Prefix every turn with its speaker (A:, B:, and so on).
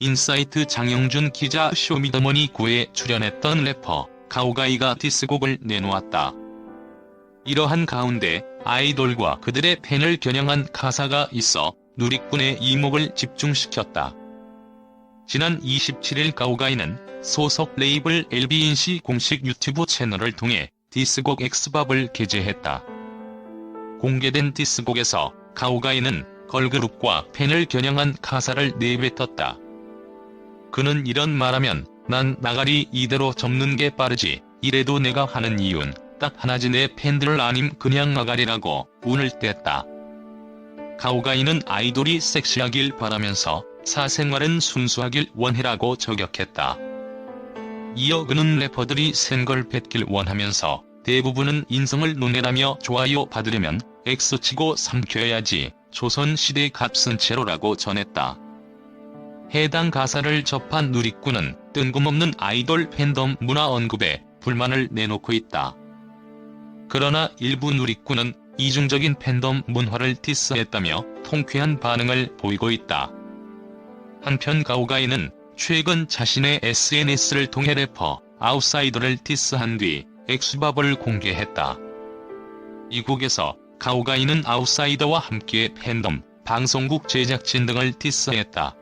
A: 인사이트 장영준 기자 쇼미더머니 9에 출연했던 래퍼 가오가이가 디스곡을 내놓았다. 이러한 가운데 아이돌과 그들의 팬을 겨냥한 가사가 있어 누리꾼의 이목을 집중시켰다. 지난 27일 가오가이는 소속 레이블 LB인시 공식 유튜브 채널을 통해 디스곡 엑스밥을 게재했다. 공개된 디스곡에서 가오가이는 걸그룹과 팬을 겨냥한 가사를 내뱉었다. 그는 이런 말하면 난 나가리 이대로 접는 게 빠르지 이래도 내가 하는 이유는 딱 하나지 내 팬들 아님 그냥 나가리라고 운을 뗐다. 가오가이는 아이돌이 섹시하길 바라면서 사생활은 순수하길 원해라고 저격했다. 이어 그는 래퍼들이 센걸 뱉길 원하면서 대부분은 인성을 논해라며 좋아요 받으려면 X치고 삼켜야지 조선시대 값은 제로라고 전했다. 해당 가사를 접한 누리꾼은 뜬금없는 아이돌 팬덤 문화 언급에 불만을 내놓고 있다. 그러나 일부 누리꾼은 이중적인 팬덤 문화를 디스했다며 통쾌한 반응을 보이고 있다. 한편 가오가이는 최근 자신의 SNS를 통해 래퍼 아웃사이더를 디스한 뒤 엑스밥을 공개했다. 이 곡에서 가오가이는 아웃사이더와 함께 팬덤, 방송국 제작진 등을 디스했다.